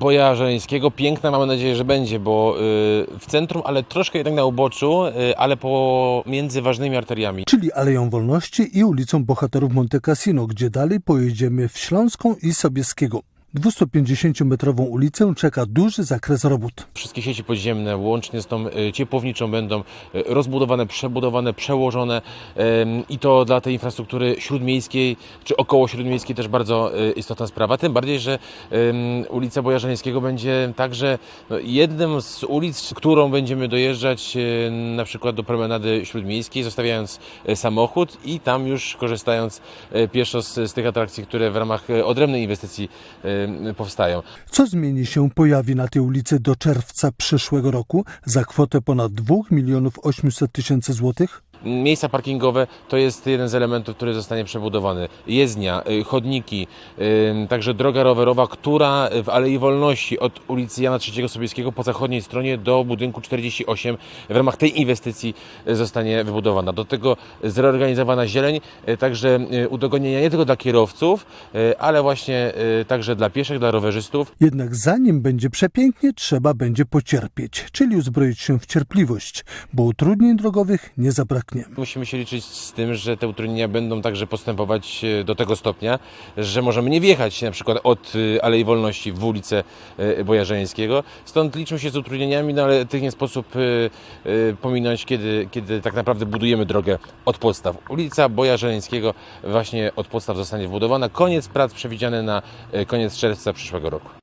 Boja Żeleńskiego. Piękna, mamy nadzieję, że będzie, bo y, w centrum, ale troszkę jednak na uboczu, y, ale pomiędzy ważnymi arteriami. czyli Aleją Wolności i ulicą Bohaterów Monte Cassino, gdzie dalej pojedziemy w Śląską i Sobieskiego. 250-metrową ulicę czeka duży zakres robót. Wszystkie sieci podziemne, łącznie z tą y, ciepłowniczą, będą y, rozbudowane, przebudowane, przełożone ym, i to dla tej infrastruktury śródmiejskiej czy około śródmiejskiej też bardzo istotna sprawa. Tym bardziej, że ulica Boja Żeleńskiego będzie także no, jednym z ulic, którą będziemy dojeżdżać na przykład do promenady śródmiejskiej, zostawiając samochód i tam już korzystając pieszo z, z tych atrakcji, które w ramach odrębnej inwestycji powstają. Co zmieni się pojawi na tej ulicy do czerwca przyszłego roku za kwotę ponad 2 milionów 800 tysięcy złotych? Miejsca parkingowe to jest jeden z elementów, który zostanie przebudowany. Jezdnia, y, chodniki, y, także droga rowerowa, która w Alei Wolności od ulicy Jana III Sobieskiego po zachodniej stronie do budynku 48 w ramach tej inwestycji y, zostanie wybudowana. Do tego zreorganizowana zieleń, także udogodnienia nie tylko dla kierowców, ale właśnie także dla pieszych, dla rowerzystów. Jednak zanim będzie przepięknie, trzeba będzie pocierpieć, czyli uzbroić się w cierpliwość, bo utrudnień drogowych nie zabraknie. Musimy się liczyć z tym, że te utrudnienia będą także postępować e, do tego stopnia, że możemy nie wjechać na przykład od e, Alei Wolności w ulicę e, Boja Żeleńskiego. Stąd liczmy się z utrudnieniami, no ale tych nie sposób pominąć, kiedy, kiedy tak naprawdę budujemy drogę od podstaw. Ulica Boja Żeleńskiego właśnie od podstaw zostanie wbudowana. Koniec prac przewidziany na koniec czerwca przyszłego roku.